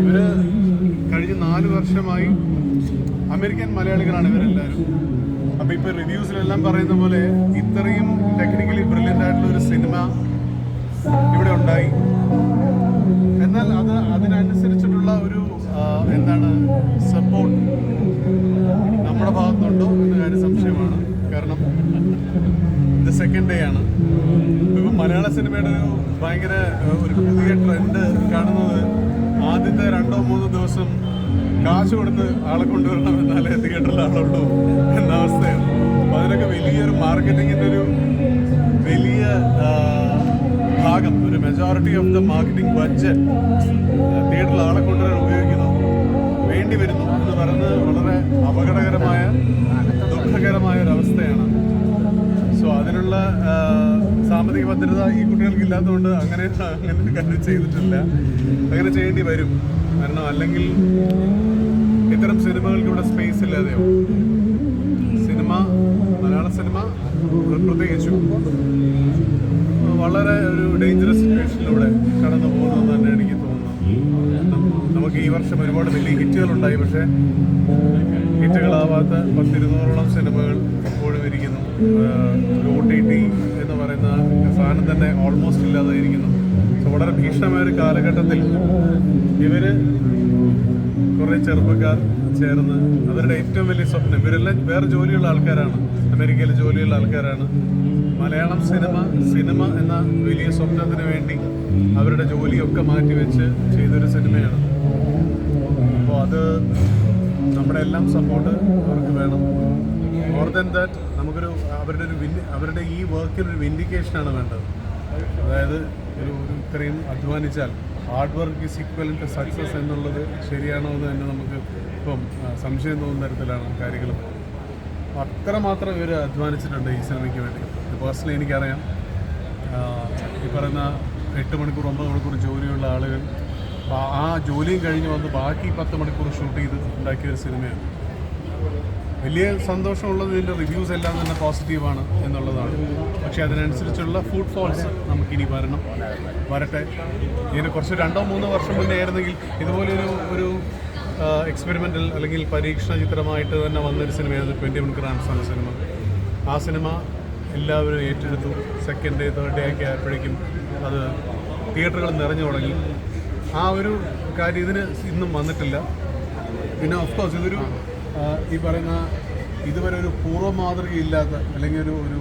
ഇവർ കഴിഞ്ഞ നാല് വർഷമായി അമേരിക്കൻ മലയാളികളാണ് ഇവരെല്ലാവരും അപ്പൊ ഇപ്പൊ റിവ്യൂസിലെല്ലാം പറയുന്ന പോലെ ഇത്രയും ടെക്നിക്കലി ബ്രില്യന്റ് ആയിട്ടുള്ള ഒരു സിനിമ ഇവിടെ ഉണ്ടായി. എന്നാൽ അത് അതിനനുസരിച്ചിട്ടുള്ള ഒരു എന്താണ് സപ്പോർട്ട് നമ്മുടെ ഭാഗത്തുണ്ടോ എന്ന കാര്യം സംശയമാണ്. സെക്കൻഡ് ഡേ ആണ് ഇപ്പം മലയാള സിനിമയുടെ ഒരു ഭയങ്കര ഒരു പുതിയ ട്രെൻഡ് കാണുന്നത് ആദ്യത്തെ രണ്ടോ മൂന്നോ ദിവസം കാശ് കൊടുത്ത് ആളെ കൊണ്ടുവരണം എന്നാലേ തിയേറ്ററിൽ ആളുള്ളൂ എന്ന അവസ്ഥയാണ്. അപ്പം അതിനൊക്കെ വലിയൊരു മാർക്കറ്റിങ്ങിന്റെ ഒരു വലിയ ഭാഗം ഒരു majority of the marketing budget തിയേറ്ററിൽ ആളെ കൊണ്ടുവരാൻ ഉപയോഗിക്കുന്നു സാമ്പത്തിക ഭദ്രത ഈ കുട്ടികൾക്ക് ഇല്ലാത്തതുകൊണ്ട് അങ്ങനെ അങ്ങനെ കാര്യം ചെയ്തിട്ടില്ല. അങ്ങനെ ചെയ്യേണ്ടി വരും. കാരണം അല്ലെങ്കിൽ ഇത്തരം സിനിമകൾക്ക് ഇവിടെ സ്പേസ് ഇല്ലാതെയാവും ഒരുപാട് വലിയ ഹിറ്റുകളുണ്ടായി. പക്ഷേ ഹിറ്റുകളാവാത്ത പത്തിരുന്നൂറോളം സിനിമകൾ ഇപ്പോഴും ഇരിക്കുന്നു. ഒരു ഒ ടി ടി എന്ന് പറയുന്ന സാധനം തന്നെ ഓൾമോസ്റ്റ് ഇല്ലാതെ ഇരിക്കുന്നു. സോ വളരെ ഭീഷണമായ ഒരു കാലഘട്ടത്തിൽ ഇവർ കുറേ ചെറുപ്പക്കാർ ചേർന്ന് അവരുടെ ഏറ്റവും വലിയ സ്വപ്നം ഇവരെല്ലാം വേറെ ജോലിയുള്ള ആൾക്കാരാണ്. അമേരിക്കയിൽ ജോലിയുള്ള ആൾക്കാരാണ്. മലയാളം സിനിമ സിനിമ എന്ന വലിയ സ്വപ്നത്തിന് വേണ്ടി അവരുടെ ജോലിയൊക്കെ മാറ്റിവെച്ച് ചെയ്തൊരു സിനിമയാണ്. അപ്പോൾ അത് നമ്മുടെ എല്ലാം സപ്പോർട്ട് അവർക്ക് വേണം. മോർ ദൻ ദാറ്റ് നമുക്കൊരു അവരുടെ ഒരു അവരുടെ ഈ വർക്കിനൊരു വിൻഡിക്കേഷനാണ് വേണ്ടത്. അതായത് ഒരു ഒരു ഇത്രയും അധ്വാനിച്ചാൽ hard work is equal to success എന്നുള്ളത് ശരിയാണോ എന്ന് തന്നെ നമുക്ക് ഇപ്പം സംശയം തോന്നുന്ന തരത്തിലാണ് കാര്യങ്ങൾ. അത്രമാത്രം ഇവർ അധ്വാനിച്ചിട്ടുണ്ട് ഈ സിനിമയ്ക്ക് വേണ്ടി. പേഴ്സണലി എനിക്കറിയാം. ഈ പറയുന്ന എട്ട് മണിക്കൂർ ഒമ്പത് മണിക്കൂർ ജോലിയുള്ള ആളുകൾ ആ ജോലിയും കഴിഞ്ഞ് വന്ന് ബാക്കി പത്ത് മണിക്കൂർ ഷൂട്ട് ചെയ്ത് ഉണ്ടാക്കിയ ഒരു സിനിമയാണ്. വലിയ സന്തോഷമുള്ളത് ഇതിന്റെ റിവ്യൂസ് എല്ലാം തന്നെ പോസിറ്റീവാണ് എന്നുള്ളതാണ്. പക്ഷേ അതിനനുസരിച്ചുള്ള ഫുഡ് ഫോൾസ് നമുക്കിനി വരണം. വരട്ടെ. ഇതിന് കുറച്ച് രണ്ടോ മൂന്നോ വർഷം മുന്നേ ആയിരുന്നെങ്കിൽ ഇതുപോലൊരു ഒരു എക്സ്പെരിമെന്റൽ അല്ലെങ്കിൽ പരീക്ഷണ ചിത്രമായിട്ട് തന്നെ വന്നൊരു സിനിമയായിരുന്നു ട്വന്റി ഗ്രാംസ് എന്ന സിനിമ ആ സിനിമ എല്ലാവരും ഏറ്റെടുത്തു. സെക്കൻഡ് ഡേ തേർഡ് ഡേ ഒക്കെ ആയപ്പോഴേക്കും അത് തിയേറ്ററുകൾ നിറഞ്ഞു തുടങ്ങി. ആ ഒരു കാര്യം ഇതിന് ഇന്നും വന്നിട്ടില്ല. പിന്നെ ഓഫ് കോഴ്സ് ഇതൊരു ഈ പറയുന്ന ഇതുവരെ ഒരു പൂർവ മാതൃകയില്ലാത്ത അല്ലെങ്കിൽ ഒരു ഒരു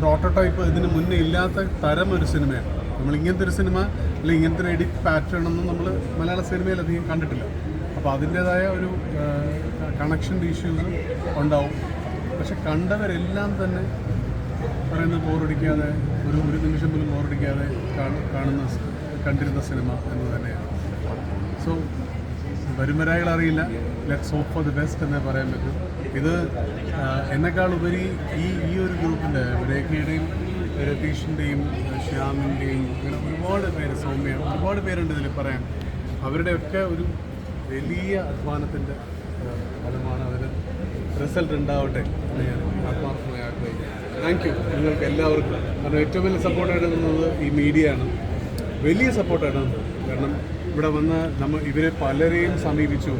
പ്രോട്ടോടൈപ്പ് ഇതിന് മുന്നേ ഇല്ലാത്ത തരം ഒരു സിനിമയാണ്. നമ്മൾ ഇങ്ങനത്തെ ഒരു സിനിമ അല്ലെങ്കിൽ ഇങ്ങനത്തെ ഒരു എഡിറ്റ് പാറ്റേൺ ഒന്നും നമ്മൾ മലയാള സിനിമയിൽ അധികം കണ്ടിട്ടില്ല. അപ്പോൾ അതിന്റേതായ ഒരു കണക്ഷൻ ഇഷ്യൂസ് ഉണ്ടാവും. പക്ഷെ കണ്ടവരെല്ലാം തന്നെ പറയുന്നത് ബോറടിക്കാതെ ഒരു ഒരു നിമിഷം പോലും ബോറടിക്കാതെ കാണുന്ന കണ്ടിരുന്ന സിനിമ എന്ന് തന്നെയാണ്. സോ വരുമരായകൾ അറിയില്ല. Let's hope for the best എന്നേ പറയാൻ പറ്റും. ഇത് എന്നെക്കാൾ ഉപരി ഈ ഈ ഒരു ഗ്രൂപ്പിന്റെ രേഖയുടെയും രതീഷിന്റെയും ശ്യാമിന്റെയും അങ്ങനെ ഒരുപാട് പേര് സൗമ്യ ഒരുപാട് പേരുണ്ട് ഇതിൽ പറയാൻ. അവരുടെയൊക്കെ ഒരു വലിയ അധ്വാനത്തിന്റെ ഫലമാണ് അതിന് റിസൾട്ട് ഉണ്ടാവട്ടെ എന്ന് ഞാൻ ആത്മാർത്ഥമായി ആഗ്രഹിക്കുന്നു. താങ്ക് യു നിങ്ങൾക്ക് എല്ലാവർക്കും കാരണം ഏറ്റവും വലിയ സപ്പോർട്ട് നിന്നത് ഈ മീഡിയ ആണ്. വലിയ സപ്പോർട്ടാണ്. കാരണം ഇവിടെ വന്ന് നമ്മൾ ഇവരെ പലരെയും സമീപിച്ചു.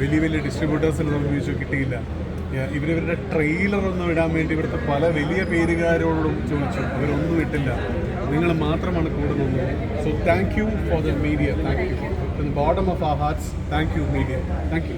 വലിയ വലിയ ഡിസ്ട്രിബ്യൂട്ടേഴ്സിനെ സമീപിച്ചു കിട്ടിയില്ല. ഇവരിവരുടെ ട്രെയിലർ ഒന്നും ഇടാൻ വേണ്ടി ഇവിടുത്തെ പല വലിയ പേരുകാരോടും ചോദിച്ചു. അവരൊന്നും ഇട്ടില്ല. നിങ്ങൾ മാത്രമാണ് കൂടെ നിന്നത്. So thank you for the media thank you from bottom of our hearts thank you media thank you